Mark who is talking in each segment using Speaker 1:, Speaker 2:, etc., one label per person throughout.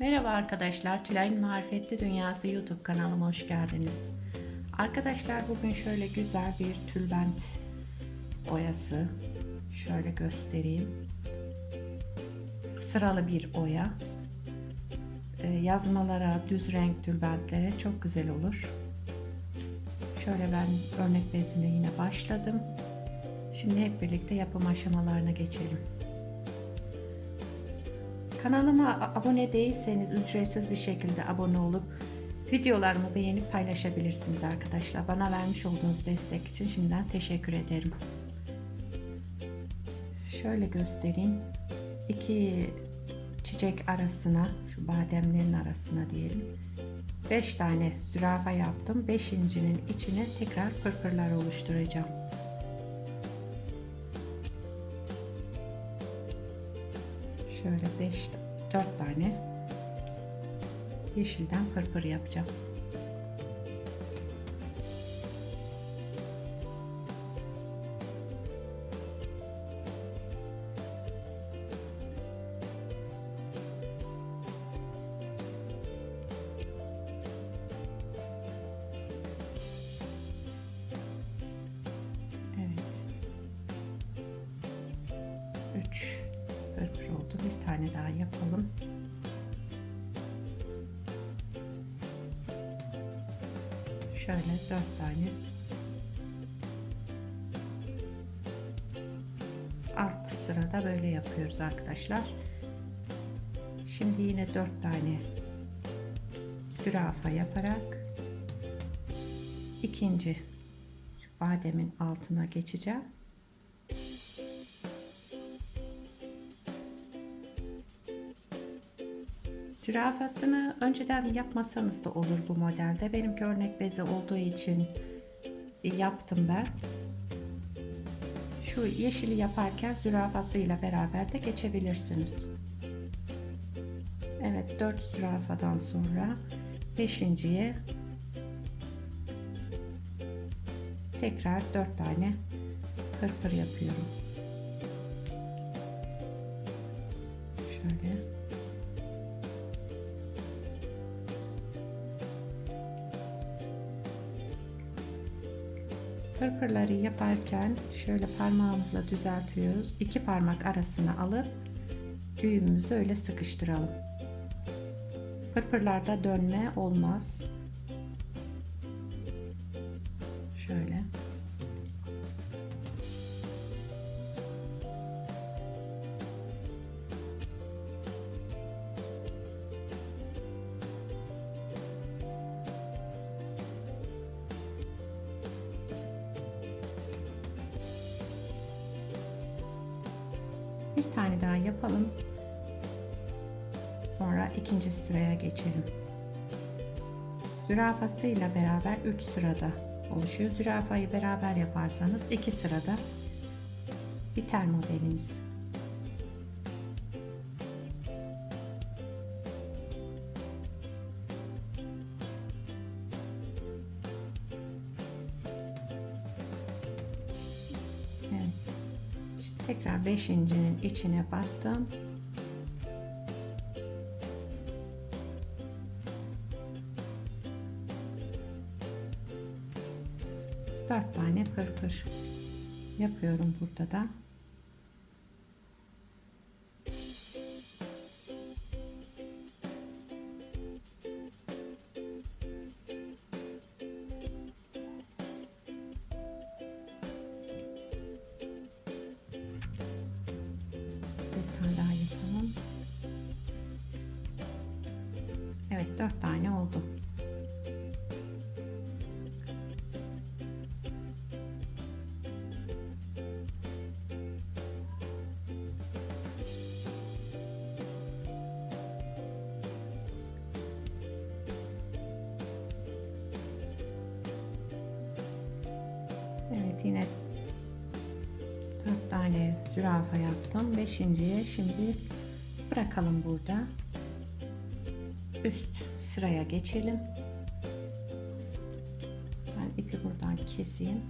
Speaker 1: Merhaba arkadaşlar, Tülay'ın Marifetli Dünyası YouTube kanalıma hoş geldiniz. Arkadaşlar bugün şöyle güzel bir tülbent oyası. Şöyle göstereyim. Sıralı bir oya. Ee, yazmalara, düz renk tülbentlere çok güzel olur. Şöyle ben örnek bezine yine başladım. Şimdi hep birlikte yapım aşamalarına geçelim. Kanalıma abone değilseniz ücretsiz bir şekilde abone olup videolarımı beğenip paylaşabilirsiniz arkadaşlar. Bana vermiş olduğunuz destek için şimdiden teşekkür ederim. Şöyle göstereyim. İki çiçek arasına, şu bademlerin arasına diyelim. 5 tane zürafa yaptım. Beşincinin içine tekrar pırpırlar oluşturacağım. Şöyle 5 4 tane yeşilden pırpır yapacağım. Oldu. Bir tane daha yapalım. Şöyle dört tane alt sırada böyle yapıyoruz arkadaşlar. Şimdi yine dört tane zürafa yaparak ikinci bademin altına geçeceğim. Zürafasını önceden yapmasanız da olur bu modelde. Benimki örnek bezi olduğu için yaptım ben. Şu yeşili yaparken zürafasıyla beraber de geçebilirsiniz. Evet 4 zürafadan sonra 5.ye tekrar 4 tane pırpır yapıyorum. Şöyle Pırpırları yaparken şöyle parmağımızla düzeltiyoruz. İki parmak arasına alıp düğümümüzü öyle sıkıştıralım. Pırpırlarda dönme olmaz. Bir tane daha yapalım. Sonra ikinci sıraya geçelim. Zürafasıyla beraber 3 sırada oluşuyor. Zürafayı beraber yaparsanız 2 sırada biter modelimiz. Tekrar beşincinin içine battım. Dört tane pırpır yapıyorum burada da. 4 tane oldu. Evet yine 4 tane zürafa yaptım. Beşinciye şimdi bırakalım burada. Üst sıraya geçelim. Ben ipi buradan keseyim.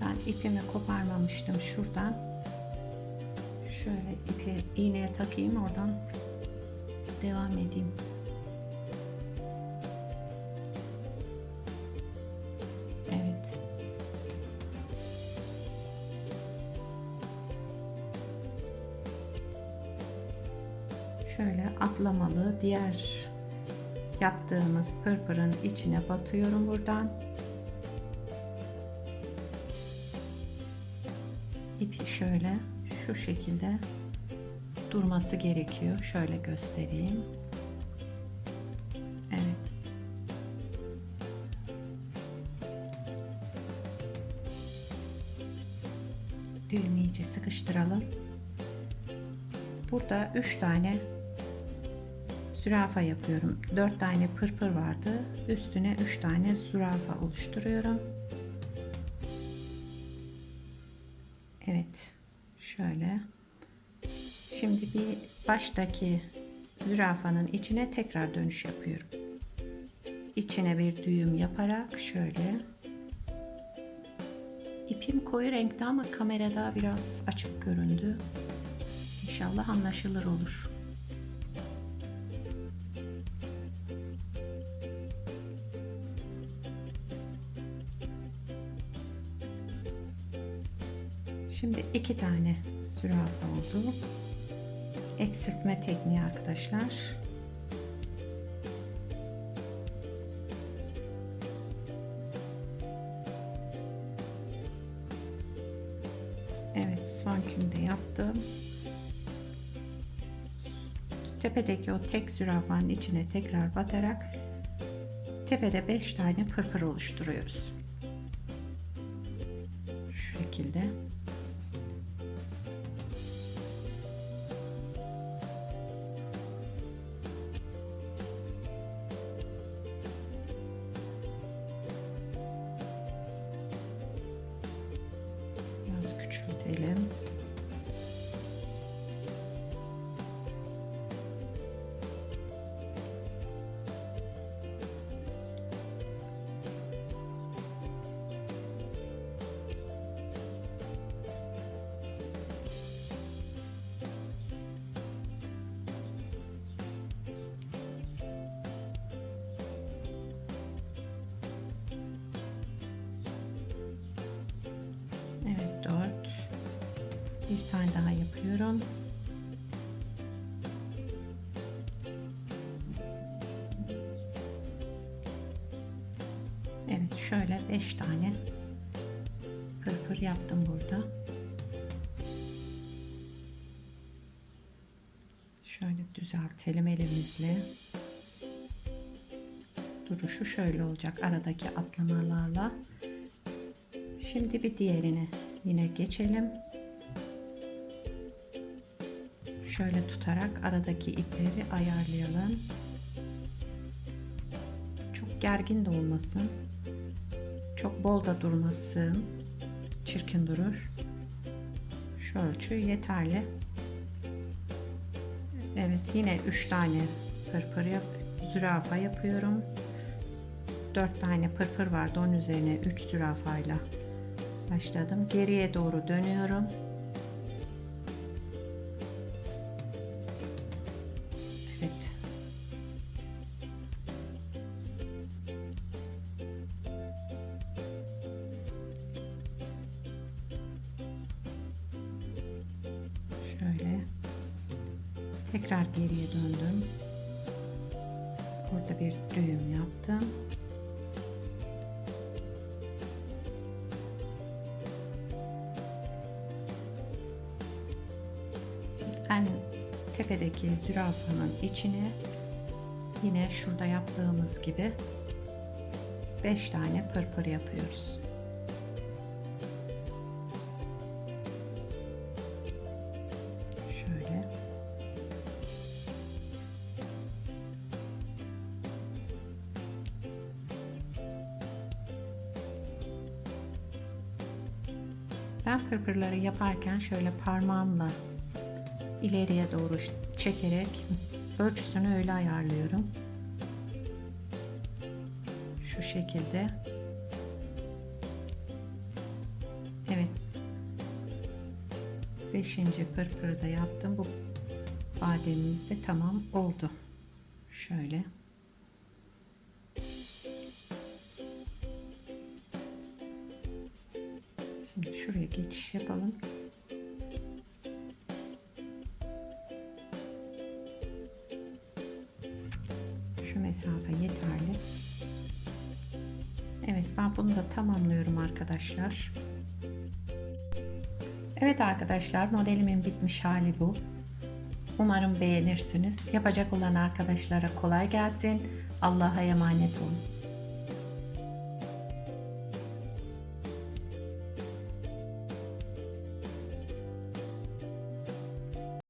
Speaker 1: Ben ipimi koparmamıştım şuradan. Şöyle ipi iğneye takayım oradan devam edeyim. Şöyle atlamalı diğer yaptığımız pırpırın içine batıyorum buradan. İpi şöyle şu şekilde durması gerekiyor. Şöyle göstereyim. Evet. Düğümü iyice sıkıştıralım. Burada 3 tane zürafa yapıyorum. 4 tane pırpır vardı. Üstüne 3 tane zürafa oluşturuyorum. Evet. Şöyle. Şimdi bir baştaki zürafanın içine tekrar dönüş yapıyorum. İçine bir düğüm yaparak şöyle. İpim koyu renkte ama kamerada biraz açık göründü. İnşallah anlaşılır olur. Şimdi iki tane zürafa oldu. Eksiltme tekniği arkadaşlar. Evet son kümde yaptım. Tepedeki o tek zürafanın içine tekrar batarak tepede 5 tane pırpır oluşturuyoruz. Şu şekilde. Bir tane daha yapıyorum. Evet şöyle beş tane pırpır yaptım burada. Şöyle düzeltelim elimizle. Duruşu şöyle olacak aradaki atlamalarla. Şimdi bir diğerine yine geçelim. Şöyle tutarak aradaki ipleri ayarlayalım. Çok gergin de olmasın. Çok bol da durmasın. Çirkin durur. Şu ölçü yeterli. Evet yine 3 tane pırpır yap zürafa yapıyorum. 4 tane pırpır vardı onun üzerine 3 zürafayla başladım. Geriye doğru dönüyorum. Tekrar geriye döndüm. Burada bir düğüm yaptım. en tepedeki zürafanın içine yine şurada yaptığımız gibi 5 tane pırpır yapıyoruz. Ben pırpırları yaparken şöyle parmağımla ileriye doğru çekerek ölçüsünü öyle ayarlıyorum. Şu şekilde. Evet. Ve Beşinci pırpırı da yaptım. Bu bademimiz de tamam oldu. Şöyle. Şuraya geçiş yapalım. Şu mesafe yeterli. Evet ben bunu da tamamlıyorum arkadaşlar. Evet arkadaşlar modelimin bitmiş hali bu. Umarım beğenirsiniz. Yapacak olan arkadaşlara kolay gelsin. Allah'a emanet olun.